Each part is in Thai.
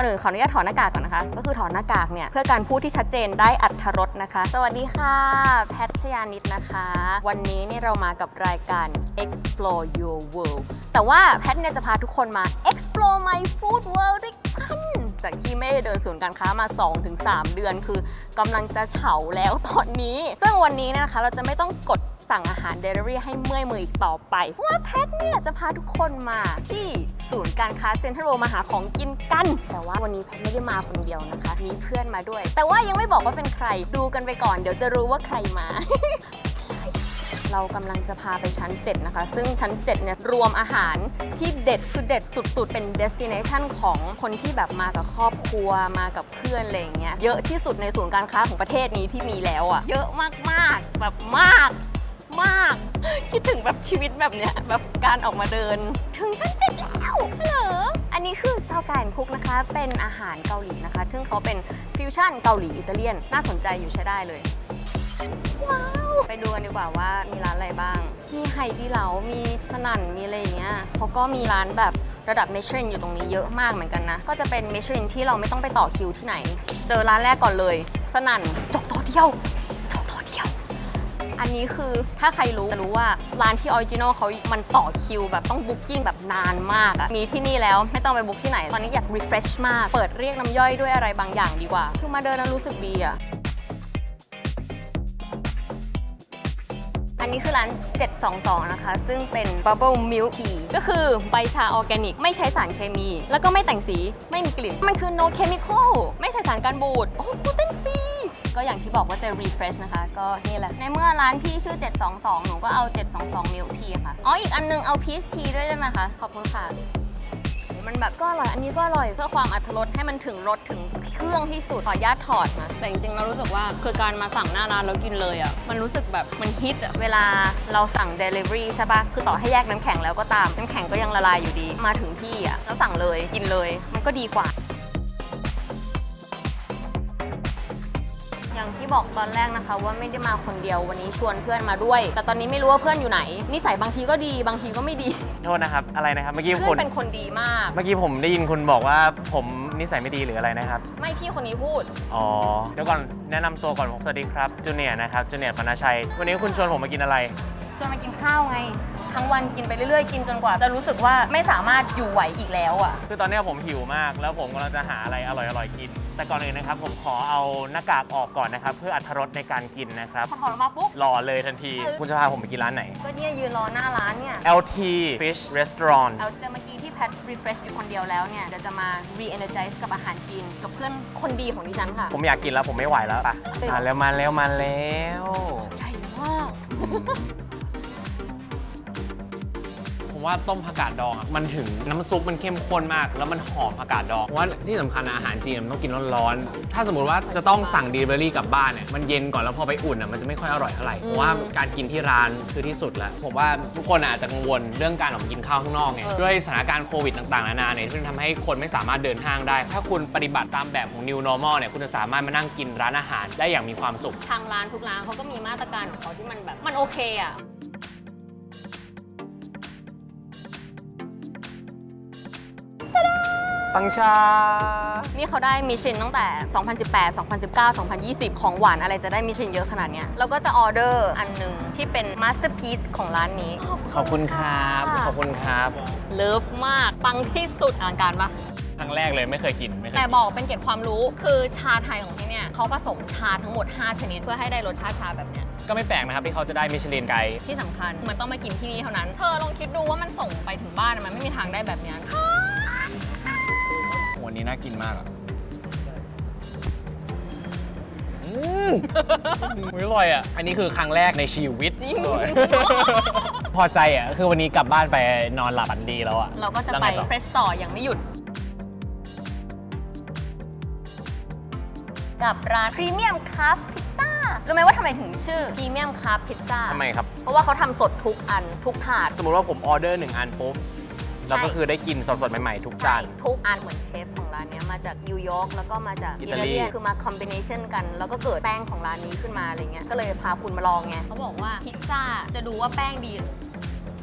ก่อนอื่นขออนุญาตถอดหน้ากากก่อนนะคะ ก็คือถอดหน้ากากเนี่ยเพื่อการพูดที่ชัดเจนได้อัธรสนะคะ สวัสดีค่ะ แพทชยานิดนะคะ วันนี้นี่เรามากับรายการ explore your world แต่ว่าแพทเนี่ยจะพาทุกคนมา explore my food world ด้วยกันจากที่ไม่ได้เดินศูนย์การค้ามา 2-3 เดือน คือกำลังจะเฉาแล้วตอนนี้ ซึ่งวันนี้นะคะเราจะไม่ต้องกด สั่งอาหารเดลิเวอรี่ให้เมื่อยมืออีกต่อไป เพราะว่าแพทเนี่ยจะพาทุกคนมาที่ศูนย์การค้าเซ็นทรัลเวิลด์มาหาของกินกัน แต่ว่าวันนี้แพทไม่ได้มาคนเดียวนะคะ มีเพื่อนมาด้วย แต่ว่ายังไม่บอกว่าเป็นใคร ดูกันไปก่อน เดี๋ยวจะรู้ว่าใครมา เรากำลังจะพาไปชั้น 7 นะคะ ซึ่งชั้น 7 เนี่ย รวมอาหารที่เด็ดคือเด็ดสุดๆ เป็น destination ของคนที่แบบมากับครอบครัวมากับเพื่อนอะไรอย่างเงี้ย เยอะที่สุดในศูนย์การค้าของประเทศนี้ที่มีแล้วอะ่ะ เยอะมากๆ แบบมาก มาก คิดถึงแบบชีวิตแบบเนี้ยแบบการออกมาเดิน ถึงชั้นเจ็ดแล้วฮัลโหลอันนี้คือซาวการคุกนะคะ เป็นอาหารเกาหลีนะคะ ซึ่งเขาเป็นฟิวชั่นเกาหลีอิตาเลียน น่าสนใจอยู่ใช้ได้เลย ว้าว ไปดูกันดีกว่าว่ามีร้านอะไรบ้าง มีไฮดีเหลา มีสนั่น มีอะไรอย่างเงี้ยเขาก็มีร้านแบบระดับเมชลินอยู่ตรงนี้เยอะมากเหมือนกันนะ ก็จะเป็นเมชลินที่เราไม่ต้องไปต่อคิวที่ไหน เจอร้านแรกก่อนเลย สนั่นจกโตะเดียว อันนี้คือถ้าใครรู้จะรู้ว่าร้านที่ออริจินอลเขามันต่อคิว แบบต้องบุ๊กิ้งแบบนานมากอะมีที่นี่แล้วไม่ต้องไปบุ๊กที่ไหน ตอนนี้อยาก refresh มาก เปิดเรียกน้ำย่อยด้วยอะไรบางอย่างดีกว่า คือมาเดินแล้วรู้สึกดีอะอันนี้คือร้าน 722 นะคะ ซึ่งเป็น Bubble Milk Tea ก็คือใบชาออร์แกนิก ไม่ใช้สารเคมี แล้วก็ไม่แต่งสี ไม่มีกลิ่น มันคือ no chemical ไม่ใส่สารกันบูด โอ้โหเต้นฟรี ก็อย่างที่บอกว่าจะ refresh นะคะ ก็นี่แหละ ในเมื่อร้านพี่ชื่อ 722 หนูก็เอา 722 Milk Tea ค่ะ อ๋อ อีกอันนึงเอา Peach Tea ด้วยได้ไหมคะ ขอบคุณค่ะ มันแบบก็อร่อย อันนี้ก็อร่อย เพื่อความอรรถรสให้มันถึงรสถึงเครื่องที่สุด ขออนุญาตถอดนะ แต่จริงๆ เรารู้สึกว่าคือการมาสั่งหน้าร้านแล้วกินเลยอะ่ะ มันรู้สึกแบบมันฮิตอะเวลาเราสั่ง Delivery ใช่ปะคือต่อให้แยกน้ำแข็งแล้วก็ตาม น้ำแข็งก็ยังละลายอยู่ดี มาถึงที่อะ่ะแล้วสั่งเลย กินเลย มันก็ดีกว่า บอกตอนแรกนะคะ ว่าไม่ได้มาคนเดียววันนี้ชวนเพื่อนมาด้วย แต่ตอนนี้ไม่รู้ว่าเพื่อนอยู่ไหนนิสัยบางทีก็ดีบางทีก็ไม่ดีโทษนะครับ อะไรนะครับ เมื่อกี้เพื่คุอณนเป็นคนดีมาก เมื่อกี้ผมได้ยินคุณบอกว่าผมนิสัยไม่ดีหรืออะไรนะครับ ไม่พี่คนนี้พูด อ๋อ เดี๋ยวก่อนแนะนำตัวก่อนผมสวัสดีครับจูเนียร์นะครับจูเนียร์ปนาชัย วันนี้คุณชวนผมมากินอะไรช วนมากินข้าวไง ทั้งวันกินไปเรื่อยๆ กินจนกว่าจะรู้สึกว่าไม่สามารถอยู่ไหวอีกแล้วอะ คือตอนนี้ผมหิวมาก แล้วผมกำลังจะหาอะไรอร่อยๆกิน แต่ก่อนอื่นนะครับผมขอเอาหน้ากากออกก่อนนะครับ เพื่ออรรถรสในการกินนะครับพอถอดออกมาปุ๊บรอเลยทันทีเออคุณจะพาผมไปกินร้านไหน ก็เนี่ยยืนรอหน้าร้านเนี่ย LT Fish Restaurant เราเจอเมื่อกี้ที่แพท refresh อยู่คนเดียวแล้วเนี่ยเดี๋ยวจะมา re-energize กับอาหารจีนกับเพื่อนคนดีของดิฉันค่ะ ผมอยากกินแล้วผมไม่ไหวแล้วป่ะเออมาแล้วมาแล้วมาแล้ว ใหญ่มาก ผมว่าต้มผักกาดดองอะมันถึงน้ำซุปมันเข้มข้นมาก แล้วมันหอมผักกาดดองเพราะว่าที่สำคัญนะอาหารจีนมันต้องกินร้อนๆถ้าสมมติว่าจะต้องสั่งดีลิเวอรี่กลับบ้านเนี่ยมันเย็นก่อนแล้วพอไปอุ่นอะมันจะไม่ค่อยอร่อยเท่าไหร่เพราะว่าการกินที่ร้านคือที่สุดแล้วผมว่าทุกคนอาจจะกังวลเรื่องการออกมากินข้าวข้างนอกไงเออ ด้วยสถานการณ์โควิดต่างๆนานาเนี่ยที่ทำให้คนไม่สามารถเดินห้างได้ ถ้าคุณปฏิบัติตามแบบของ new normal เนี่ยคุณจะสามารถมานั่งกินร้านอาหารได้อย่างมีความสุข ทางร้านทุกร้านเขาก็มีมาตรการของเขาที่มันแบบ มันโอเคอะ ปังชา นี่เขาได้มิชลินตั้งแต่ 2018 2019 2020 ของหวานอะไรจะได้มิชลินเยอะขนาดเนี้ยแล้วก็จะออเดอร์อันหนึ่งที่เป็นมาสเตอร์พี e ของร้านนี้ ขอบคุณครับ ขอบคุณครับ เลิฟมาก ปังที่สุดอลังการปะครั้งแรกเลยไม่เคยกินไม่เคยแต่กินบอกเป็นเกร็ดความรู้คือชาไทยของที่เนี่ยเขาผสมชาทั้งหมด 5 ชนิด เพื่อให้ได้รสชาติชาแบบเนี้ยก็ไม่แปลกนะครับที่เขาจะได้มิชลินไกด์ที่สำคัญมันต้องมากินที่นี่เท่านั้น เธอลองคิดดูว่ามันส่งไปถึงบ้านมันไม่มีทางได้แบบเนี้ย วันนี้น่ากินมากอะอืมอร่อยอะ อันนี้คือครั้งแรกในชีวิตจริงอร่อยพอใจอะ คือวันนี้กลับบ้านไปนอนหลับฝันดีแล้วอะเราก็จะแล้วไปไงต่อเฟรชต่ออย่างไม่หยุด กับร้านพรีเมียมคาร์พิซซ่ารู้ไหมว่าทำไมถึงชื่อพรีเมียมคาร์พิซซ่าทำไมครับ เพราะว่าเขาทำสดทุกอันทุกถาด สมมติว่าผมออเดอร์หนึ่งอันปุ๊บเราก็ใช่คือได้กินสดๆใหม่ๆทุกใช่จานทุกอันเหมือนเชฟ มาจากนิวยอร์กแล้วก็มาจากอิอิตาตาลี เลียนคือมาคอมบิเนชันกัน แล้วก็เกิดแป้งของร้านนี้ขึ้นมาอะไรเงี้ยก็เลยพาคุณมาลองไงเขาบอกว่าพิซซ่าจะดูว่าแป้งดี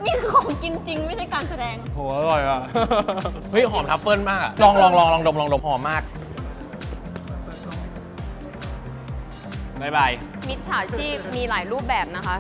นี่คือของของกินจริงไม่ใช่การแสดง โหอร่อยอะ เฮ้ย หอมทัฟเฟิลมากอะลองลองลองลองดมลองดมหอมมากบายบาย มิจฉาชีพมีหลายรูปแบบนะคะ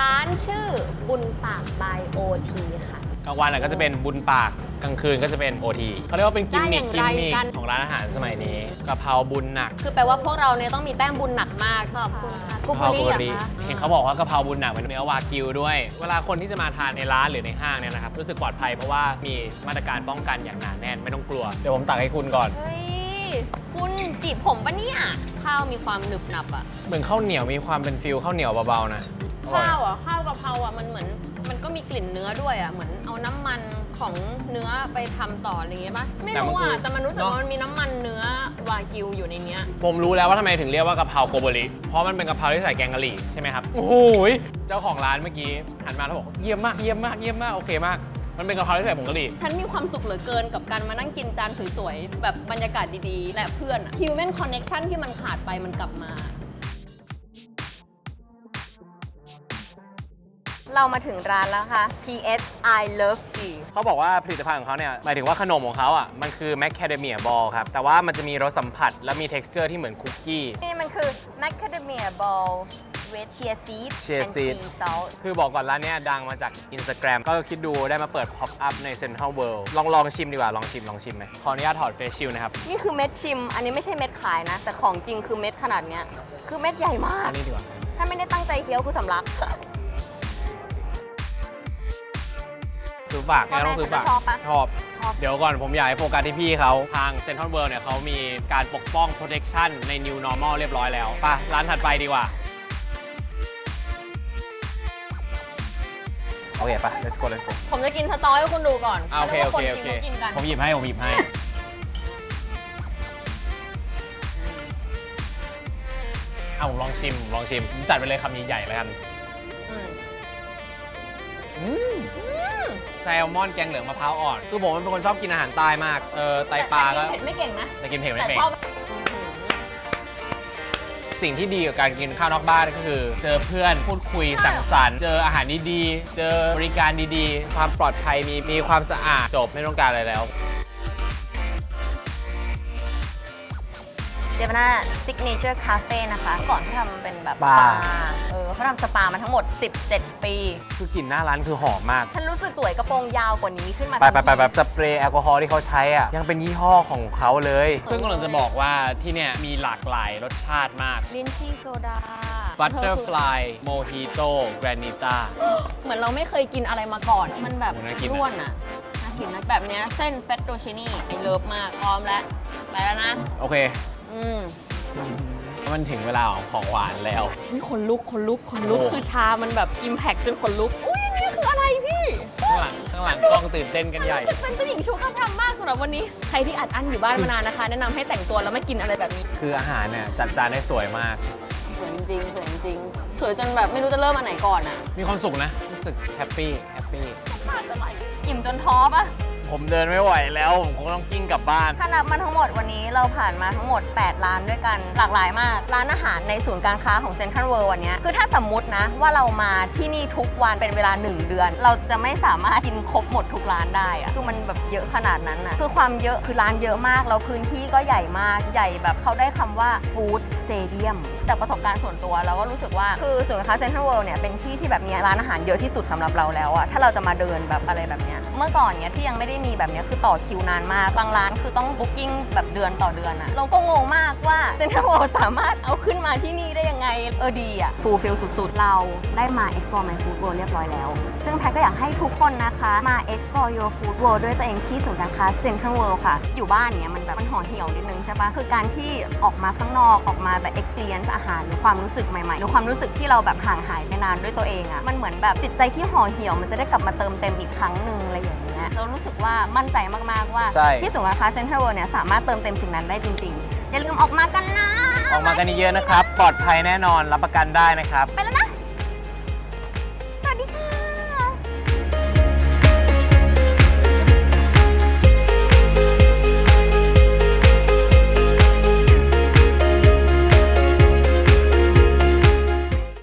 ร้านชื่อบุญปากบายโอทีค่ะ กลางวันอะก็จะเป็นบุญปากกลางคืนก็จะเป็นโอทีเขาเรียกว่าเป็นกิมมิคได้กิอมย่างไรมิคกัน ของร้านอาหารสมัยนี้กะเพราบุญหนักคือแปลว่าพวกเราเนี่ยต้องมีแต้มบุญหนักมากขอบคุณค่ะกุกะบุเพรารีบุเหรอรีคะเห็นเขาบอกว่ากะเพราบุญหนักเป็นเนื้อวากิวด้วย เวลาคนที่จะมาทานในร้านหรือในห้างเนี่ยนะครับรู้สึกปลอดภัยเพราะว่ามีมาตรการป้องกันอย่างหนาแน่นไม่ต้องกลัวเดี๋ยวผมตักให้คุณก่อน เฮ้ย คุณจีบผมปะเนี่ย ข้าวมีความหนึบหนับอะเหมือนข้าวเหนียวมีความเป็นฟิลข้าวเหนียวเบาๆนะอร่อย ข้าวอะข้าวกะเพราอะมันเหมือนมันก็มีกลิ่นเนื้อด้วยอะเหมือนเอาน้ำมันของเนื้อไปทำต่ออะไรอย่างเงี้ยปะไม่รู้อะแต่มันรู้สึกว่ามันมีน้ำมันเนื้อวากิวอยู่ในเนี้ย ผมรู้แล้วว่าทำไมถึงเรียกว่ากะเพราโกโบริ เพราะมันเป็นกะเพราที่ใส่แกงกะหรี่ใช่ไหมครับ โอ้โหยเจ้าของร้านเมื่อกี้หันมาแล้วบอกเยี่ยมมากเยี่ยมมากเยี่ยมมากโอเคมาก มันเป็นกะเพราที่ใส่ผงกะหรี่ ฉันมีความสุขเหลือเกินกับการมานั่งกินจานสวยๆ แบบบรรยากาศดีๆ และเพื่อนอะ human connection ที่มันขาดไปมันกลับมา เรามาถึงร้านแล้วค่ะ PS I love you เขาบอกว่าผลิตภัณฑ์ของเขาเนี่ย หมายถึงว่าขนมของเขาอะ มันคือแมคคาเดเมียบอลครับ แต่ว่ามันจะมีรสสัมผัสและมี t e x t อร์ที่เหมือนคุกกี้ นี่มันคือ macadamia ball with chia seed Chia and seed sea salt คือบอกก่อนร้านเนี้ยดังมาจาก Instagram ก็คิดดูได้มาเปิด pop up ใน Central World ลองลองชิมดีกว่า ลองชิม ลองชิมไหมขออนุญาตถอดเฟซชิลนะครับ นี่คือเม็ดชิม อันนี้ไม่ใช่เม็ดขายนะ แต่ของจริงคือเม็ดขนาดเนี้ย คือเม็ดใหญ่มากอันนี้ดีกว่า ถ้าไม่ได้ตั้งใจเคี้ยวคือสำลัก ฝากพ่อแม่ต้องซื้อฝากฉันจะชอบปะ ชอบ ชอบ เดี๋ยวก่อนผมอยากให้โฟกัสที่พี่เขาทาง Central World เนี่ยเขามีการปกป้อง protection ใน New Normal เรียบร้อยแล้วไป่ะร้านถัดไปดีกว่า โอเคป่ะ let's go let's go ผมจะกินสตอให้คุณดูก่อนอ่าโอเค โอเค โอว่าเคนกินเขากินกันผมหยิบให้ ผมหยิบให้ เอาผมลองชิมผมลองชิมผมจัดไปเลยคำใหญ่ๆแล้วกัน อืมอืมแซลมอนแกงเหลืองมะพร้าวอ่อนคือผมเป็นคนชอบกินอาหารใต้มากเออไตปลาก็แต่กินเผ็ดไม่เก่งนะแต่กินเผ็ดไม่แต่เป็นชอบสิ่งที่ดีกับการกินข้าวนอกบ้านก็คือ เจอเพื่อนพูดคุยสังสรรค์เจออาหารดีๆเจอบริการดีๆ ความปลอดภัยมีมีความสะอาดจบไม่ต้องการอะไรแล้ว เดวนาซิกเนเจอร์คาเฟ่นะคะ ก่อนที่ทำเป็นแบบบาร์เออเขาทำสปามาทั้งหมด 17 ปี คือกลิ่นหน้าร้านคือหอมมาก ฉันรู้สึกสวยกระโปรงยาวกว่านี้ขึ้นมาไปไปทันไปที แบบสเปรย์แอลกอฮอล์ที่เขาใช้อะ ยังเป็นยี่ห้อของเขาเลย ซึ่งกำลังจะบอกว่าที่เนี่ยมีหลากหลายรสชาติมาก ลินชี่โซดา Butterfly Mojito Granita เหมือนเราไม่เคยกินอะไรมาก่อน มันแบบโอ้น่ากินอะ ร่วนอะ น่ากินนะ แบบเนี้ยเส้นเฟตโตชินี่ไอเลิฟมากพร้อมแล้ว ไปแล้วนะ โอเค อืมมันถึงเวลาของของหวานแล้ว นี่ขนลุกขนลุกขนลุกโอ้ คือชามันแบบอิมแพคจนขนลุก อุ้ยนี่คืออะไรพี่ข้างหลังข้างหลังกล้องตื่นเต้นกันใหญ่เป็นเจ้าหญิงชูกำลังมากสำหรับวันนี้ ใครที่อัดอั้นอยู่บ้านมานานนะคะ แนะนำให้แต่งตัวแล้วไม่กินอะไรแบบนี้คืออาหารเนี่ยจัดจานได้สวยมาก สวยจริงสวยจริงสวยจนแบบไม่รู้จะเริ่มอันไหนก่อนอะมีความสุขนะ รู้สึกแฮปปี้แฮปปี้อิ่มจนท้อปะ ผมเดินไม่ไหวแล้ว ผมคงต้องกิ้งกลับบ้าน ถ้านับมาทั้งหมดวันนี้เราผ่านมาทั้งหมด 8 ร้านด้วยกันหลากหลายมาก ร้านอาหารในศูนย์การค้าของเซ็นทรัลเวิลด์วันนี้คือถ้าสมมตินะว่าเรามาที่นี่ทุกวันเป็นเวลา 1 เดือน เราจะไม่สามารถกินครบหมดทุกร้านได้อะคือมันแบบเยอะขนาดนั้นนะคือความเยอะคือร้านเยอะมากแล้วพื้นที่ก็ใหญ่มากใหญ่แบบเขาได้คำว่าฟู้ด เตเดียม แต่ประสบการณ์ส่วนตัวเราก็รู้สึกว่าคือศูนย์การค้าเซ็นทรัลเวิลด์เนี่ยเป็นที่ที่แบบมีร้านอาหารเยอะที่สุดสำหรับเราแล้วอะถ้าเราจะมาเดินแบบอะไรแบบเนี้ยเมื่อก่อนเนี้ยที่ยังไม่ได้มีแบบเนี้ยคือต่อคิวนานมากบางร้านคือต้องบุ๊กิ้งแบบเดือนต่อเดือนอะเราก็งงมากว่าเซ็นทรัลเวิลด์สามารถเอาขึ้นมาที่นี่ได้ยังไงเออดีอะฟูลฟิลสุดๆ เราได้มา explore my food world เรียบร้อยแล้ว ซึ่งแพทก็อยากให้ทุกคนนะคะ มา explore your food world ด้วยตัวเองที่ศูนย์การค้า Central World ค่ะ อยู่บ้านเนี้ยมันแบบมันห่อเหี่ยวนิดนึงใช่ปะคือการที่ออกมาข้างนอกออกมาแบบ experience อาหารหรือความรู้สึกใหม่ๆหรือความรู้สึกที่เราแบบห่างหายไปนานด้วยตัวเองอะมันเหมือนแบบจิตใจที่ห่อเหี่ยวมันจะได้กลับมาเติมเต็มอีกครั้งหนึ่งอะไรอย่างเงี้ยเรารู้สึกว่ามั่นใจมากๆว่าใช่ ที่ศูนย์การค้า Central World เนี่ยสามารถเติมเต็มสิ่งนั้นได้จริงๆอย่าลืมออกมากันนะออกมากันเยอะๆนะครับ ปลอดภัยแน่นอนรับประกันได้นะครับ ไปแล้วนะ